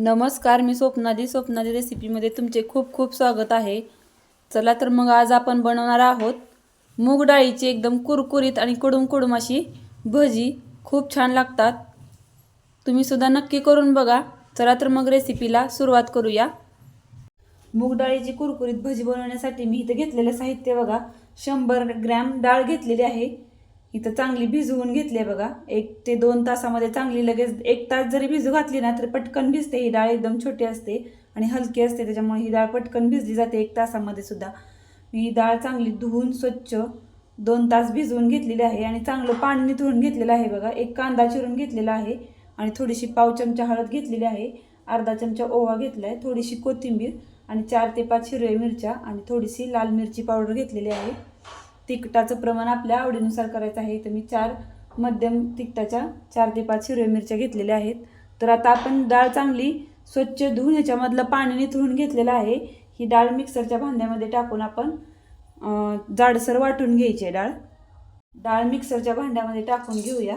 नमस्कार मी स्वप्नादी स्वप्नादी रेसिपीमध्ये तुमचे खूप खूप स्वागत आहे. चला तर मग आज आपण बनवणार आहोत मूग डाळीची एकदम कुरकुरीत आणि कुडूम कुडूम अशी भजी. खूप छान लागतात. तुम्ही सुद्धा नक्की करून बघा. चला तर मग रेसिपीला सुरुवात करूया. मूग डाळीची कुरकुरीत भजी बनवण्यासाठी मी इथं घेतलेलं साहित्य बघा. शंभर ग्रॅम डाळ घेतलेली आहे. इथं चांगली भिजवून घेतली आहे बघा. एक ते दोन तासामध्ये चांगली लगेच एक तास जरी भिजू घातली ना तरी पटकन भिजते. ही डाळ एकदम छोटी असते आणि हलकी असते त्याच्यामुळे ही डाळ पटकन भिजली जाते एक तासामध्ये सुद्धा. मी ही डाळ चांगली धुवून स्वच्छ दोन तास भिजवून घेतलेली आहे आणि चांगलं पाणी निथळून घेतलेलं आहे बघा. एक कांदा चिरून घेतलेला आहे आणि थोडीशी पाव चमचा हळद घेतलेली आहे. अर्धा चमचा ओवा घेतला आहे थोडीशी कोथिंबीर आणि चार ते पाच हिरव्या मिरच्या आणि थोडीशी लाल मिरची पावडर घेतलेली आहे. तिखटाचं प्रमाण आपल्या आवडीनुसार करायचं आहे. तर मी चार मध्यम तिखटाच्या चार ते पाच हिरव्या मिरच्या घेतलेल्या आहेत. तर आता आपण डाळ चांगली स्वच्छ धुवून ह्याच्यामधलं पाणी निथळून घेतलेलं आहे. ही डाळ मिक्सरच्या भांड्यामध्ये टाकून आपण जाडसर वाटून घ्यायची आहे डाळ. डाळ मिक्सरच्या भांड्यामध्ये टाकून घेऊया.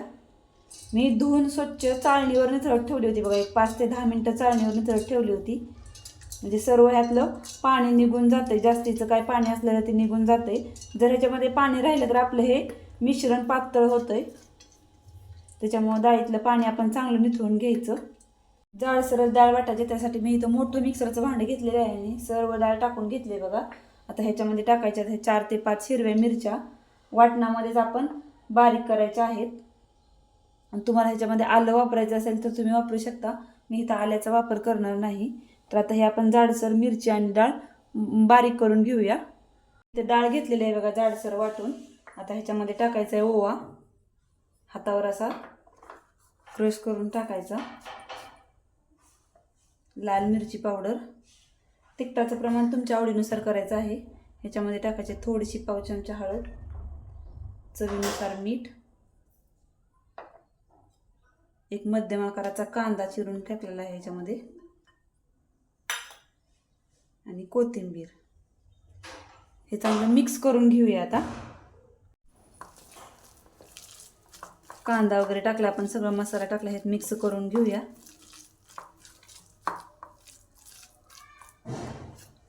मी धुवून स्वच्छ चाळणीवर निथळत ठेवली होती बघा. एक पाच ते दहा मिनटं चाळणीवर निथळत ठेवली होती. म्हणजे सर्व ह्यातलं पाणी निघून जाते जास्तीचं काय पाणी असलेलं ते निघून जाते जर ह्याच्यामध्ये पाणी राहिलं तर आपलं हे मिश्रण पातळ होतं आहे त्याच्यामुळं डाळीतलं पाणी आपण चांगलं निथळून घ्यायचं. जाडसरच डाळ वाटायची. त्यासाठी मी इथं मोठं मिक्सरचं भांडं घेतलेलं आहे आणि सर्व डाळ टाकून घेतले बघा. आता ह्याच्यामध्ये टाकायच्या हे चार ते पाच हिरव्या मिरच्या. वाटणामध्येच आपण बारीक करायच्या आहेत. आणि तुम्हाला ह्याच्यामध्ये आलं वापरायचं असेल तर तुम्ही वापरू शकता. मी इथं आल्याचा वापर करणार नाही. तर आता हे आपण जाडसर मिरची आणि डाळ बारीक करून घेऊया. ते डाळ घेतलेली आहे बघा जाडसर वाटून. आता ह्याच्यामध्ये टाकायचा आहे ओवा. हातावर असा क्रश करून टाकायचा. लाल मिरची पावडर. तिखटाचं प्रमाण तुमच्या आवडीनुसार करायचं आहे. ह्याच्यामध्ये टाकायचे थोडीशी पाव चमचा हळद चवीनुसार मीठ एक मध्यम आकाराचा कांदा चिरून टाकलेला आहे ह्याच्यामध्ये. आणि कोथिंबीर. हे चांगलं मिक्स करून घेऊया आता. कांदा वगैरे टाकला आपण सगळं मसाला टाकला हे मिक्स करून घेऊया.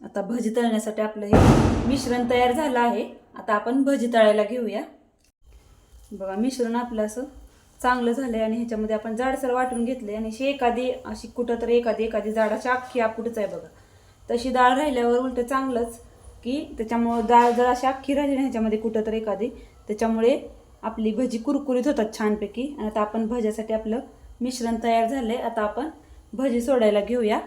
आता भजी तळण्यासाठी आपलं हे मिश्रण तयार झालं आहे. आता आपण भजी तळायला घेऊया. बघा मिश्रण आपलं असं चांगलं झालं आहे आणि ह्याच्यामध्ये आपण जाडसर वाटून घेतले आणि अशी एखादी अशी कुठं तर एखादी एखादी जाडाची अख्खी आपुटच आहे बघा. तशी डाळ राहिल्यावर उलटं चांगलंच की त्याच्यामुळं डाळ जर अशी अख्खी राहिली ना ह्याच्यामध्ये कुठं तर एखादी त्याच्यामुळे आपली भजी कुरकुरीत होतात छानपैकी. आणि आता आपण भज्यासाठी आपलं मिश्रण तयार झालं आहे आता आपण भजी सोडायला घेऊया.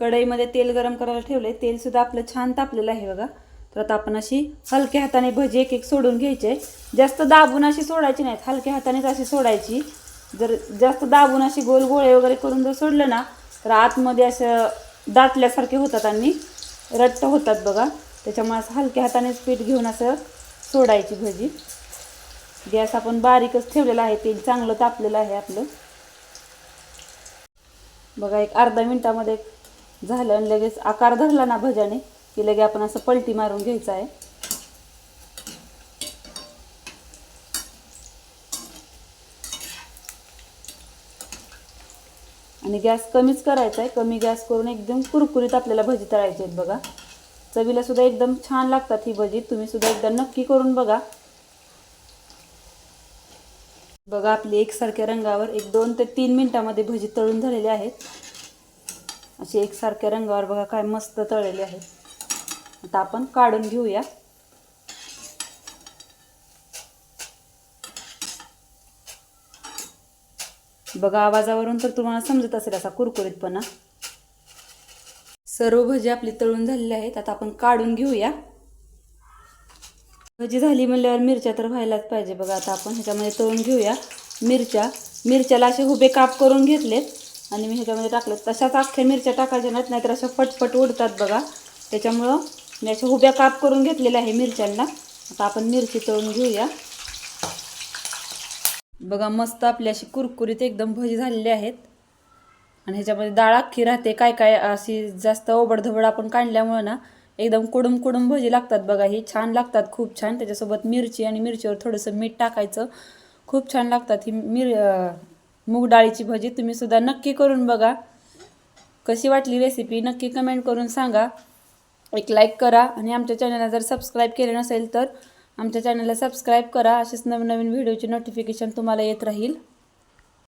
कढईमध्ये तेल गरम करायला ठेवलं आहे तेलसुद्धा आपलं छान तापलेलं आहे बघा. तर आता आपण अशी हलक्या हाताने भजी एक एक सोडून घ्यायचे. जास्त दाबून अशी सोडायची नाहीत. हलक्या हातानेच अशी सोडायची. जर जास्त दाबून अशी गोल गोळे वगैरे करून जर सोडलं ना तर आतमध्ये असं दाटल्यासारखे होतात आणि रट्ट होतात बघा. त्याच्यामुळे असं हलक्या हातानेच पीठ घेऊन असं सोडायची भजी. गॅस आपण बारीकच ठेवलेला आहे तेल चांगलं तापलेलं आहे आपलं. बघा एक अर्धा मिनटामध्ये झालं आणि लगेच आकार धरला ना भज्याने की लगे आपण असं पलटी मारून घ्यायचं आहे. आणि गॅस कमीच करायचा आहे कमी गॅस करून एकदम कुरकुरीत आपल्याला भजी तळायची आहेत बघा. चवीला सुद्धा एकदम छान लागतात ही भजी. तुम्ही सुद्धा एकदा नक्की करून बघा. बघा आपली एकसारख्या रंगावर एक दोन ते तीन मिनिटामध्ये भजी तळून झालेली आहेत. अशी एकसारख्या रंगावर बघा काय मस्त तळलेले आहेत आता आपण काढून घेऊया. बघा आवाजावरून तर तुम्हाला समजत असेल असा कुरकुरीतपणा. सर्व भजी आपली तळून झालेली आहेत. आता आपण काढून घेऊया. भजी झाली म्हणल्यावर मिरच्या तर व्हायलाच पाहिजे. बघा आता आपण ह्याच्यामध्ये तळून घेऊया मिरच्या. मिरच्याला असे उभे काप करून घेतलेत. आणि मी ह्याच्यामध्ये टाकलं. तशाच अख्ख्या मिरच्या टाकायच्या नाहीत नाहीतर अशा फटफट उडतात बघा. त्याच्यामुळं मी अशा उभ्या काप करून घेतलेल्या आहे मिरच्यांना. आता आपण मिरची तळून घेऊया. बघा मस्त आपली अशी कुरकुरीत एकदम भजी झालेली आहेत. आणि ह्याच्यामध्ये डाळ अख्खी राहते. काय काय अशी जास्त ओबडधबड आपण काढल्यामुळं ना एकदम कुडूम कुडूम भजी लागतात बघा. ही छान लागतात खूप छान. त्याच्यासोबत मिरची आणि मिरचीवर थोडंसं मीठ टाकायचं. खूप छान लागतात ही मिर मूग डाळीची भजी. तुम्ही सुद्धा नक्की करून बघा. कशी वाटली रेसिपी नक्की कमेंट करून सांगा. एक लाईक करा आणि आमच्या चॅनलला जर सबस्क्राईब केले नसेल तर आमच्या चॅनलला सबस्क्राईब करा. असेच नवीन नवीन व्हिडिओचे नोटिफिकेशन तुम्हाला येत राहील.